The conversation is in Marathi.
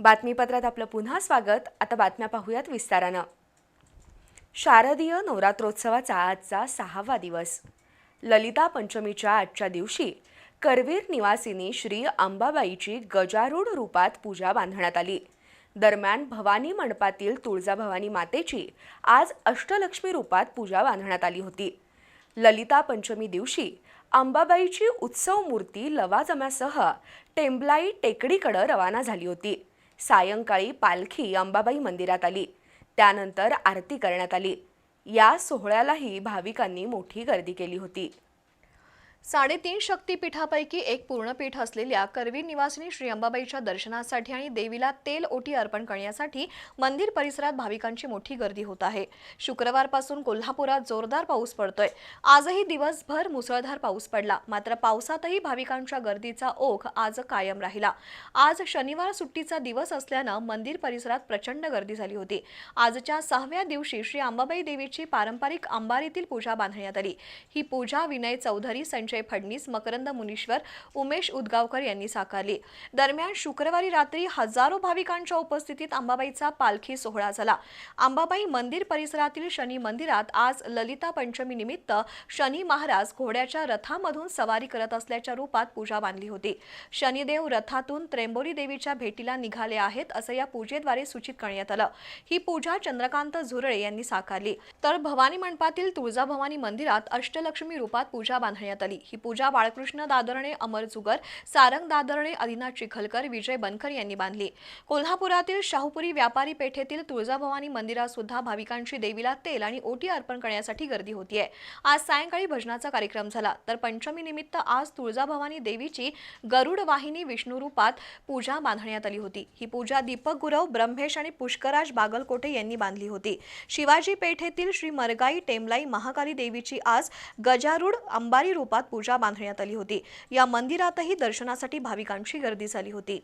बातमीपत्रात आपलं पुन्हा स्वागत. आता बातम्या पाहूयात विस्तारानं. शारदीय नवरात्रोत्सवाचा आजचा सहावा दिवस. ललिता पंचमीच्या आजच्या दिवशी करवीर निवासिनी श्री अंबाबाईची गजारूढ रूपात पूजा बांधण्यात आली. दरम्यान भवानी मंडपातील तुळजाभवानी मातेची आज अष्टलक्ष्मी रूपात पूजा बांधण्यात आली होती. ललिता पंचमी दिवशी अंबाबाईची उत्सव मूर्ती लवाजम्यासह टेंबलाई टेकडीकडं रवाना झाली होती. सायंकाळी पालखी अंबाबाई मंदिरात आली. त्यानंतर आरती करण्यात आली. या सोहळ्यालाही भाविकांनी मोठी गर्दी केली होती. साडेतीन शक्तीपीठापैकी एक पूर्णपीठ असलेल्या करवीर निवासिनी श्री अंबाबाईच्या दर्शनासाठी आणि देवीला तेल ओटी अर्पण करण्यासाठी मंदिर परिसरात भाविकांची मोठी गर्दी होत आहे. शुक्रवारपासून कोल्हापुरात जोरदार पाऊस पडतोय. आजही दिवसभर मुसळधार पाऊस पडला. मात्र पावसातही भाविकांच्या गर्दीचा ओघ आज कायम राहिला. आज शनिवार सुट्टीचा दिवस असल्यानं मंदिर परिसरात प्रचंड गर्दी झाली होती. आजच्या सहाव्या दिवशी श्री अंबाबाई देवीची पारंपरिक अंबारीतील पूजा बांधण्यात आली. ही पूजा विनय चौधरी संजय फडणीस मकरंद मुनीश्वर उमेश उदगावकर यांनी साकारली. दरम्यान शुक्रवारी रात्री हजारो भाविकांच्या उपस्थितीत अंबाबाईचा पालखी सोहळा झाला. अंबाबाई मंदिर परिसरातील शनी मंदिरात आज ललिता पंचमी निमित्त शनी महाराज घोड्याच्या रथामधून सवारी करत असल्याच्या रूपात पूजा बांधली होती. शनिदेव रथातून त्रेंबोली देवीच्या भेटीला निघाले आहेत असं या पूजेद्वारे सूचित करण्यात आलं. ही पूजा चंद्रकांत झुरळे यांनी साकारली. तर भवानी मंडपातील तुळजाभवानी मंदिरात अष्टलक्ष्मी रूपात पूजा बांधण्यात आली. ही पूजा बाळकृष्ण दादरणे अमर जुगर सारंग दादरणे अदिना चिखलकर विजय बनकर यांनी बांधली. कोल्हापुरातील शाहूपुरी व्यापारी पेठेतील तुळजाभवानी मंदिरात सुद्धा भाविकांची देवीला तेल आणि ओटी अर्पण करण्यासाठी गर्दी होतीये. आज सायंकाळी भजनाचा कार्यक्रम झाला. तर पंचमी निमित्त आज तुळजाभवानी देवीची गरुड वाहिनी विष्णू रूपात पूजा बांधण्यात आली होती. ही पूजा दीपक गुरव ब्रह्मेश आणि पुष्कराज बागलकोटे यांनी बांधली होती. शिवाजी पेठेतील श्री मरगाई टेमलाई महाकाली देवीची आज गजारूढ अंबारी रूपात पूजा बांधण्यात आली होती. या मंदिरातही दर्शनासाठी भाविकांची गर्दी झाली होती.